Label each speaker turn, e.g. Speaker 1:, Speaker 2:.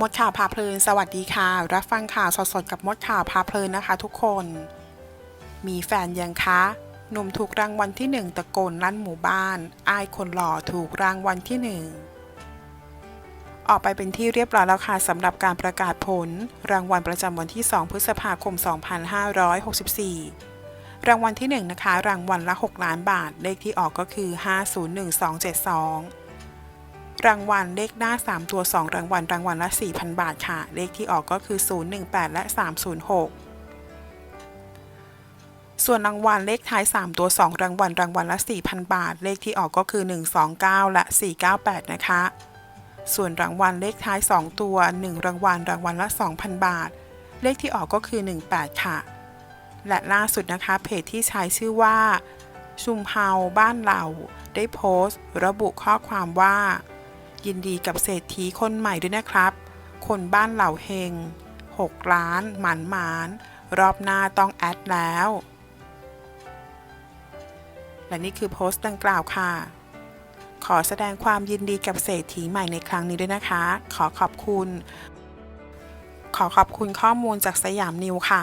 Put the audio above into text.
Speaker 1: มดข่าวพาเพลิน สวัสดีค่ะ รับฟังข่าวสดๆกับมดข่าวพาเพลินนะคะทุกคน มีแฟนยังคะ หนุ่มถูกรางวัลที่หนึ่งตะโกนลั่นหมู่บ้าน อายคนหล่อถูกรางวัลที่หนึ่งออกไปเป็นที่เรียบร้อยแล้วค่ะสำหรับการประกาศผล รางวัลประจำวันที่ 2 พฤษภาคม 2564 รางวัลที่ 1 นะคะ รางวัลละ 6 ล้านบาท เลขที่ออกก็คือ 501272 รางวัลเลขหน้า 3 ตัว 2 รางวัล รางวัลละ 4,000 บาทค่ะ เลขที่ออกก็คือ 018 และ 306 ส่วนรางวัลเลขท้าย 3 ตัว 2 รางวัล รางวัลละ 4,000 บาท เลขที่ออกก็คือ 129 และ 498 นะคะ ส่วนรางวัลเลขท้าย 2 ตัว 1 รางวัล รางวัลละ 2,000 บาท เลขที่ออกก็คือ 18 ค่ะ และล่าสุดนะคะ เพจที่ใช้ชื่อว่า ชุมเฮาบ้านเราได้โพสต์ ระบุข้อความว่า ยินดีกับเศรษฐีคนใหม่ด้วยนะครับ คนบ้านเหล่าเฮง 6 ล้านหมันหมานรอบหน้าต้องแอดแล้ว และนี่คือโพสต์ดังกล่าวค่ะ ขอแสดงความยินดีกับเศรษฐีใหม่ในครั้งนี้ด้วยนะคะ ขอขอบคุณ ขอขอบคุณข้อมูลจากสยามนิวค่ะ